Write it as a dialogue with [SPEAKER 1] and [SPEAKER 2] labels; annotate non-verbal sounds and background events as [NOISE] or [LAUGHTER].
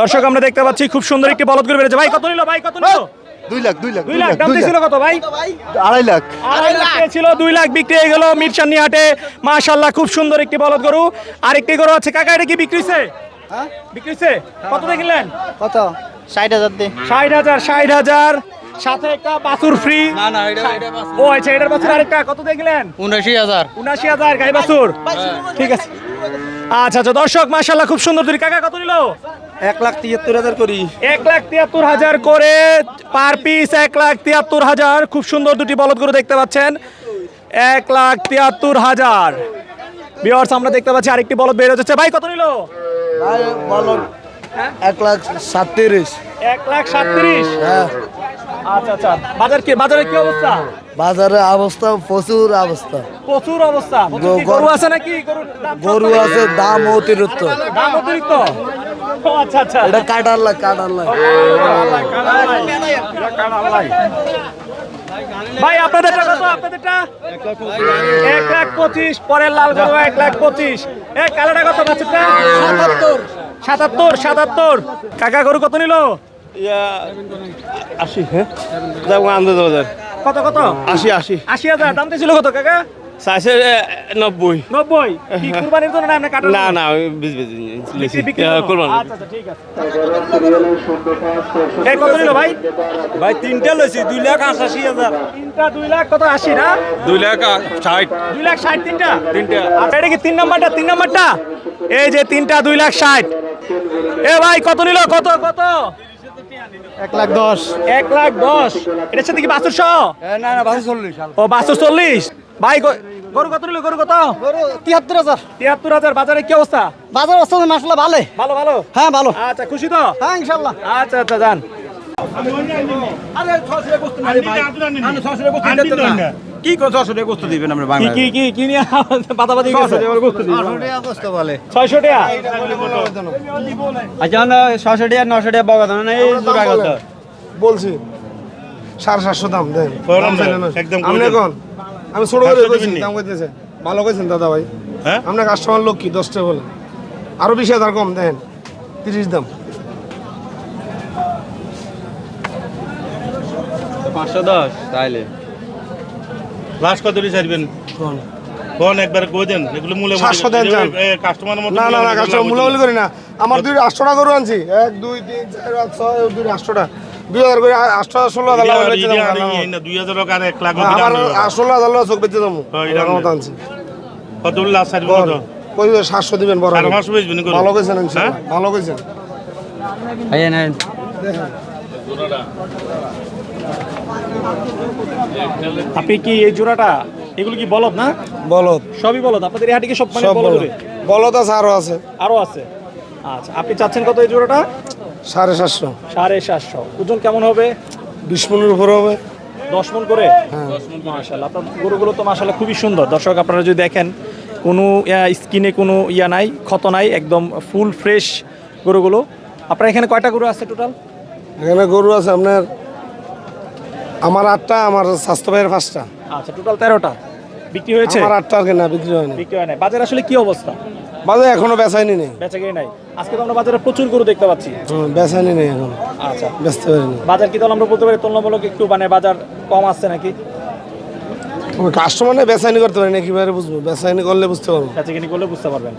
[SPEAKER 1] দর্শক আমরা দেখতে পাচ্ছি খুব সুন্দর একটি বলদ গরু বেড়েছে। ভাই কত নিল? ভাই কত নিল?
[SPEAKER 2] দুই লাখ দুই লাখ
[SPEAKER 1] দুই লাখ দাম ছিল কত ভাই?
[SPEAKER 2] আড়াই লাখ।
[SPEAKER 1] আড়াই লাখ ছিল দুই লাখ বিক্রি হয়ে গেল মিরচান্নি হাটে। মাশাল্লাহ খুব সুন্দর একটি বলদ গরু। আরেকটি গরু আছে কাকা এটা কি বিক্রি হয়েছে? বিক্রি হয়েছে? কত দেখলেন
[SPEAKER 2] কত? ষাট হাজার দে
[SPEAKER 1] ষাট হাজার ষাট হাজার। সাথে একটা বাছুর ফ্রি
[SPEAKER 3] না না এটা এটা
[SPEAKER 1] ও আচ্ছা এটার বাছুর আরেকটা কত দেখলেন
[SPEAKER 3] উনআশি হাজার।
[SPEAKER 1] উনাশি হাজার গাই বাছুর। ঠিক আছে। আচ্ছা আচ্ছা দর্শক মাশাল্লাহ খুব সুন্দর দুই কাকা কত নিল?
[SPEAKER 2] এক লাখ তিয়াত্তর হাজার করি।
[SPEAKER 1] এক লাখ তিয়াত্তর হাজার করে পার পিস এক লাখ তিয়াত্তর হাজার। খুব সুন্দর দুটি বলদ গরু দেখতে পাচ্ছেন। এক লাখ তিয়াত্তর হাজার। বিয়ার্স আমরা দেখতে পাচ্ছি আরেকটি বলদ বের হচ্ছে ভাই কত নিল?
[SPEAKER 2] বলো এক লাখ সাতত্রিশ।
[SPEAKER 1] এক লাখ সাতত্রিশ?
[SPEAKER 2] হ্যাঁ।
[SPEAKER 1] আচ্ছা আচ্ছা। বাজার কি বাজারের কি অবস্থা?
[SPEAKER 2] বাজারে অবস্থা প্রচুর অবস্থা।
[SPEAKER 1] প্রচুর অবস্থা।
[SPEAKER 2] গরু-
[SPEAKER 1] আছে নাকি?
[SPEAKER 2] গরু আছে দাম অতিরিক্ত।
[SPEAKER 1] দাম অতিরিক্ত? আচ্ছা আচ্ছা।
[SPEAKER 2] এটা কাটার লাখ কাটার লাখ
[SPEAKER 1] ভাই আপনাদেরটা কত আপনাদেরটা? এক লাখ পঁচিশ পরের লাল গরু এক লাখ পঁচিশ। এ কালোটা কত বাচ্চাটা সাতাত্তর। সাতাত্তর সাতাত্তর। কাকা গরু কত নিল?
[SPEAKER 4] আশি হ্যাঁ? আন্দাজ বাজার
[SPEAKER 1] কত কত?
[SPEAKER 4] আশি আশি।
[SPEAKER 1] আশি হাজার। দাম ছিল কত কাকা?
[SPEAKER 4] চাইছে এ, নব্বই।
[SPEAKER 1] নব্বই? কি কুরবানির জন্য না আপনি
[SPEAKER 4] না বিশ বিশ
[SPEAKER 1] আচ্ছা আচ্ছা এই কত নিল ভাই?
[SPEAKER 4] ভাই তিনটা লইছি দুই লাখ আশাশি হাজার।
[SPEAKER 1] তিনটা দুই লাখ কত? আশি না?
[SPEAKER 4] দুই লাখ ষাট।
[SPEAKER 1] দুই লাখ ষাট তিনটা? তিনটা। আচ্ছা এটা কি তিন নাম্বারটা? তিন নাম্বারটা? এই যে তিনটা দুই লাখ ষাট। এ ভাই কত নিল? কত কত?
[SPEAKER 2] এক লাখ দশ।
[SPEAKER 1] এক লাখ দশ। এটার সাথে কি বাসুর সহ?
[SPEAKER 2] না না বাসে চল্লিশ
[SPEAKER 1] ও বাসুর চল্লিশ। ভাই গরু কত নিল? গরু কত?
[SPEAKER 2] তিয়াত্তর হাজার।
[SPEAKER 1] তিয়াত্তর হাজার। বাজারে কি অবস্থা?
[SPEAKER 2] বাজার অবস্থা মাসলা ভালো।
[SPEAKER 1] ভালো ভালো?
[SPEAKER 2] হ্যাঁ ভালো।
[SPEAKER 1] আচ্ছা খুশি তো?
[SPEAKER 2] হ্যাঁ ইনশাল্লাহ
[SPEAKER 1] আচ্ছা আচ্ছা যান।
[SPEAKER 5] ছশো টাকা গোস্ত দিবেন আমরা
[SPEAKER 1] কি
[SPEAKER 5] বাংলা
[SPEAKER 1] কি কি কি নিয়ে [LAUGHS] বাদাবাদি গেছে
[SPEAKER 2] বলে।
[SPEAKER 1] ছয়শো টাকা
[SPEAKER 5] আচ্ছা না ছশো টাকা নশো টাকা বগা দাম না এই জোড়া কত
[SPEAKER 6] বলছি সাড়ে সাতশো দাম দেন।
[SPEAKER 4] একদম
[SPEAKER 6] আপনি। এখন আমি ছোট করে কইছি দাম কইতেছে। ভালো কইছেন দাদা ভাই।
[SPEAKER 4] হ্যাঁ?
[SPEAKER 6] আপনার কাস্টমার লোক কি? দশটা বলে। আরও বিশ হাজার কম দেন। তিরিশ দাম।
[SPEAKER 5] পাঁচশো দশ তাইলে।
[SPEAKER 4] লাস্ট কত দিয়ে ছাড়বেন?
[SPEAKER 6] কোন?
[SPEAKER 4] কোন একবার কই দেন? এগুলো মূলে
[SPEAKER 6] সাতশো দেন যান।
[SPEAKER 4] কাস্টমারের মতো
[SPEAKER 6] না না না কাস্টমার
[SPEAKER 4] মূলে
[SPEAKER 6] মুলামুলি করি না। আমার দুই আটশোটা গরু আনছি। এক দুই তিন চার পাঁচ ছয় দুই আটশোটা। দুই হাজার করে আটশো ষোলো হাজার
[SPEAKER 4] দুই হাজার টাকা আর এক লাখ
[SPEAKER 6] আমার ষোলো হাজার চোখ বেচে যাব। আনছি।
[SPEAKER 4] কত লাস্ট ছাড়বেন কত?
[SPEAKER 6] কই সাতশো দিবেন বড়? ভালো কইছেন ইনশাআল্লাহ।
[SPEAKER 4] হ্যাঁ?
[SPEAKER 6] ভালো কইছেন।
[SPEAKER 5] এই নেন।
[SPEAKER 1] আপনি কি এই জোড়াটা এগুলো কি বলদ না?
[SPEAKER 6] বলদ।
[SPEAKER 1] সবই বলদ আপনাদের এই হাটে কি সব মানে
[SPEAKER 6] সব
[SPEAKER 1] বলদ?
[SPEAKER 6] বলদ। বলদ আছে আরও আছে।
[SPEAKER 1] আরও আছে? আচ্ছা আপনি চাচ্ছেন কত এই জোড়াটা?
[SPEAKER 6] সাড়ে সাতশো।
[SPEAKER 1] সাড়ে সাতশো। ওজন কেমন হবে?
[SPEAKER 6] বিশ পনেরো উপরে হবে।
[SPEAKER 1] দশ মন করে?
[SPEAKER 6] হ্যাঁ।
[SPEAKER 1] মাশাল্লাহ আপনার গরুগুলো তো মাশাল্লাহ খুবই সুন্দর। দর্শক আপনারা যদি দেখেন কোনো স্কিনে কোনো ইয়া নাই ক্ষত নাই একদম ফুল ফ্রেশ গরুগুলো। আপনার এখানে কয়টা গরু আছে টোটাল?
[SPEAKER 6] এখানে গরু আছে আপনার আমার আটটা আমার স্বাস্থ্য ভাইয়ের পাঁচটা।
[SPEAKER 1] আচ্ছা টোটাল তেরোটা। বিক্রি হয়েছে?
[SPEAKER 6] আমার আটটা আর কেনা বিক্রি হয়নি
[SPEAKER 1] বিক্রি হয় নাই। বাজার আসলে কি অবস্থা?
[SPEAKER 6] বাজারে এখনও বেচাইনি নেই।
[SPEAKER 1] বেচা কেই নাই। আজকে তো আমরা বাজারে প্রচুর গরু দেখতে পাচ্ছি।
[SPEAKER 6] হুম, বেচাইনি নেই এখন।
[SPEAKER 1] আচ্ছা।
[SPEAKER 6] বেচতে পারিনি
[SPEAKER 1] বাজার কি তাহলে আমরা বলতে পারি তুলনামূলক একটু মানে বাজার কম আসছে নাকি?
[SPEAKER 6] কাস্টমার বেচাইনি করতে পারি না কীভাবে বুঝব। বেচাইনি করলে বুঝতে পারব।
[SPEAKER 1] বেচা কিনি করলে বুঝতে পারবেন।